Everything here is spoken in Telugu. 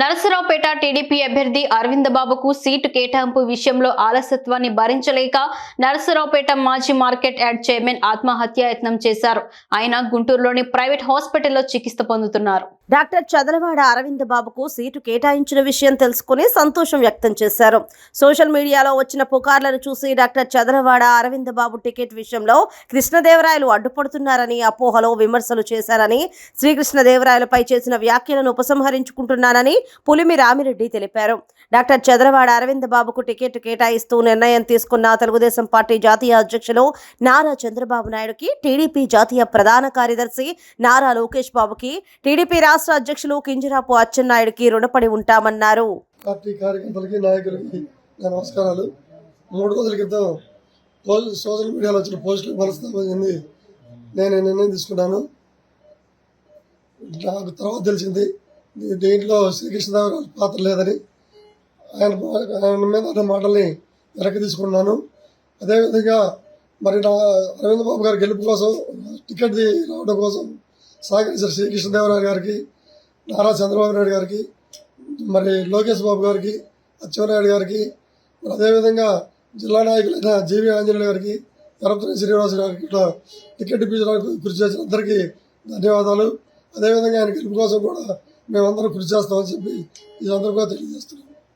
నరసరావుపేట టీడీపీ అభ్యర్థి అరవింద్ బాబుకు సీటు కేటాయింపు విషయంలో ఆలస్యత్వాన్ని భరించలేక నరసరావుపేట మాజీ మార్కెట్ యార్డ్ చైర్మన్ ఆత్మహత్యాయత్నం చేశారు. ఆయన గుంటూరులోని ప్రైవేట్ హాస్పిటల్లో చికిత్స పొందుతున్నారు. డాక్టర్ చదలవాడ అరవింద్ బాబుకు సీటు కేటాయించిన విషయం తెలుసుకుని సంతోషం వ్యక్తం చేశారు. సోషల్ మీడియాలో వచ్చిన పుకార్లను చూసి డాక్టర్ చదలవాడ అరవింద్ బాబు టికెట్ విషయంలో కృష్ణదేవరాయలు అడ్డుపడుతున్నారని అపోహలో విమర్శలు చేశారని శ్రీకృష్ణదేవరాయలపై చేసిన వ్యాఖ్యలను ఉపసంహరించుకుంటున్నానని పులిమి రామిరెడ్డి తెలిపారు. డాక్టర్ చదలవాడ అరవింద్ బాబుకు టికెట్ కేటాయిస్తూ నిర్ణయం తీసుకున్న తెలుగుదేశం పార్టీ జాతీయ అధ్యక్షులు నారా చంద్రబాబు నాయుడుకి టీడీపీ జాతీయ ప్రధాన కార్యదర్శి నారా లోకేష్ బాబుకి టీడీపీ రాష్ట్ర రాష్ట్ర అధ్యక్షులు కింజరాపు అచ్చెన్నాయుడికి రుణపడి ఉంటామన్నారు. పార్టీ కార్యకర్తలకి నాయకులకి నా నమస్కారాలు. మూడు రోజుల క్రితం సోషల్ మీడియాలో వచ్చిన పోస్టులు మనస్తామని నేను నిర్ణయం తీసుకున్నాను. నాకు తర్వాత తెలిసింది దీంట్లో శ్రీకృష్ణదేవరాజు పాత్ర లేదని ఆయన ఆయన మీద అన్న మాటల్ని వెనక్కి తీసుకున్నాను. అదేవిధంగా మరి నా అరవింద్ బాబు గారి గెలుపు కోసం టికెట్ రావడం కోసం సహకరించిన శ్రీకృష్ణదేవరాయ గారికి నారా చంద్రబాబు నాయుడు గారికి మరి లోకేష్ బాబు గారికి అచ్చెన్నాయుడు గారికి మరి అదేవిధంగా జిల్లా నాయకులైన జీవి ఆంజనేయులు గారికి కరపతిని శ్రీనివాస గారికి ఇట్లా టికెట్ ఇప్పించడానికి కృషి చేసిన అందరికీ ధన్యవాదాలు. అదేవిధంగా ఆయన గెలుపు కోసం కూడా మేమందరం కృషి చేస్తామని చెప్పి ఈ సందర్భంగా తెలియజేస్తున్నాం.